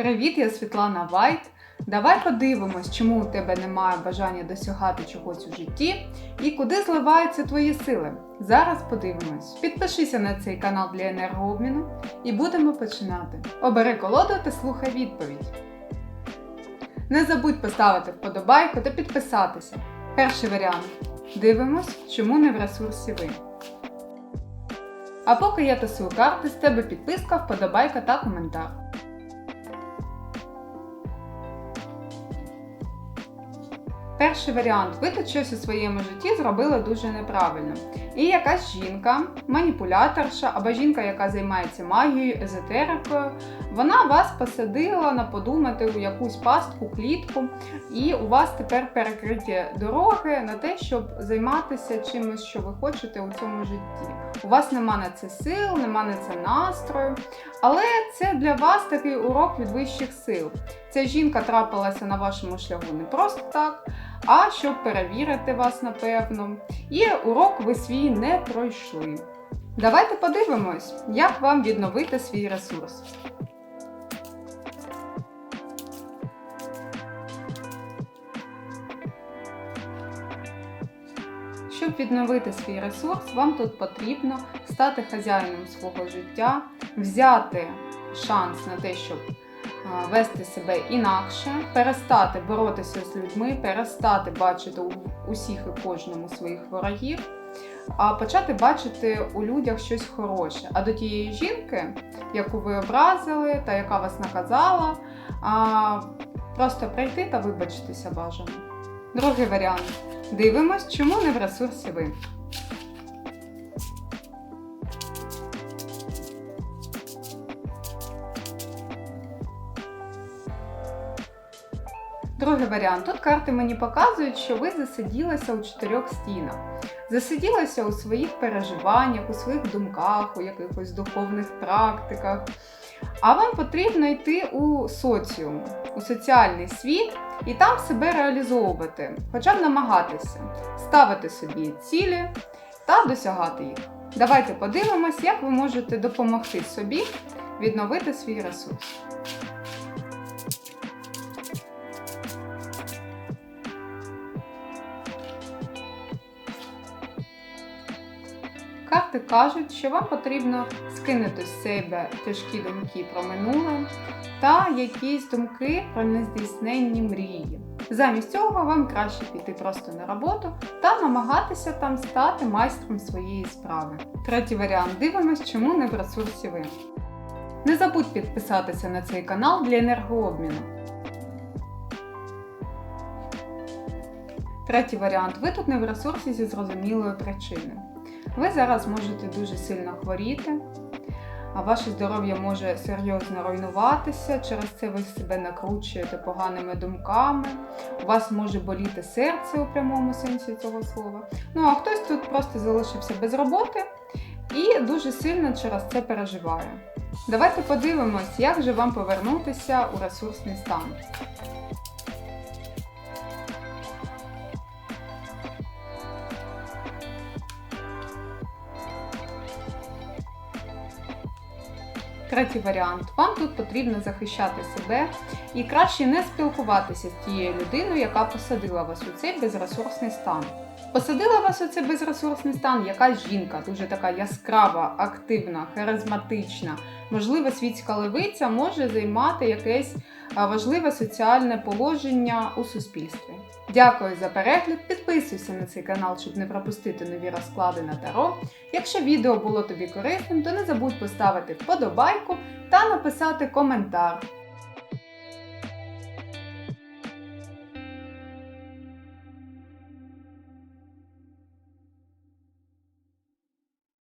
Привіт, я Світлана Вайт. Давай подивимось, чому у тебе немає бажання досягати чогось у житті і куди зливаються твої сили. Зараз подивимось. Підпишися на цей канал для енергообміну і будемо починати. Обери колоду та слухай відповідь. Не забудь поставити вподобайку та підписатися. Перший варіант. Дивимось, чому не в ресурсі ви. А поки я тасую карти, з тебе підписка, вподобайка та коментар. Перший варіант. Ви тут щось у своєму житті зробили дуже неправильно. І якась жінка, маніпуляторша або жінка, яка займається магією, езотерикою, вона вас посадила на подумати у якусь пастку, клітку, і у вас тепер перекриті дороги на те, щоб займатися чимось, що ви хочете у цьому житті. У вас нема на це сил, нема на це настрою. Але це для вас такий урок від вищих сил. Ця жінка трапилася на вашому шляху не просто так, а щоб перевірити вас, напевно. І урок ви свій не пройшли. Давайте подивимось, як вам відновити свій ресурс. Щоб відновити свій ресурс, вам тут потрібно стати хазяїном свого життя, взяти шанс на те, щоб вести себе інакше, перестати боротися з людьми, перестати бачити у усіх і кожному своїх ворогів, а почати бачити у людях щось хороше. А до тієї жінки, яку ви образили та яка вас наказала, просто прийти та вибачитися бажано. Другий варіант. Дивимось, чому не в ресурсі ви. Другий варіант. Тут карти мені показують, що ви засиділися у чотирьох стінах. Засиділися у своїх переживаннях, у своїх думках, у якихось духовних практиках. А вам потрібно йти у соціум, у соціальний світ і там себе реалізовувати, хоча б намагатися ставити собі цілі та досягати їх. Давайте подивимось, як ви можете допомогти собі відновити свій ресурс. Карти кажуть, що вам потрібно скинути з себе тяжкі думки про минуле та якісь думки про нездійсненні мрії. Замість цього вам краще піти просто на роботу та намагатися там стати майстром своєї справи. Третій варіант дивимось, чому не в ресурсі ви. Не забудь підписатися на цей канал для енергообміну. Третій варіант. Ви тут не в ресурсі зі зрозумілої причини. Ви зараз можете дуже сильно хворіти, а ваше здоров'я може серйозно руйнуватися, через це ви себе накручуєте поганими думками, у вас може боліти серце у прямому сенсі цього слова. Ну а хтось тут просто залишився без роботи і дуже сильно через це переживає. Давайте подивимось, як же вам повернутися у ресурсний стан. Третій варіант. Вам тут потрібно захищати себе і краще не спілкуватися з тією людиною, яка посадила вас у цей безресурсний стан. Посадила вас у цей безресурсний стан якась жінка, дуже така яскрава, активна, харизматична, можливо, світська левиця може займати якесь важливе соціальне положення у суспільстві. Дякую за перегляд, підписуйся на цей канал, щоб не пропустити нові розклади на таро. Якщо відео було тобі корисним, то не забудь поставити вподобайку та написати коментар.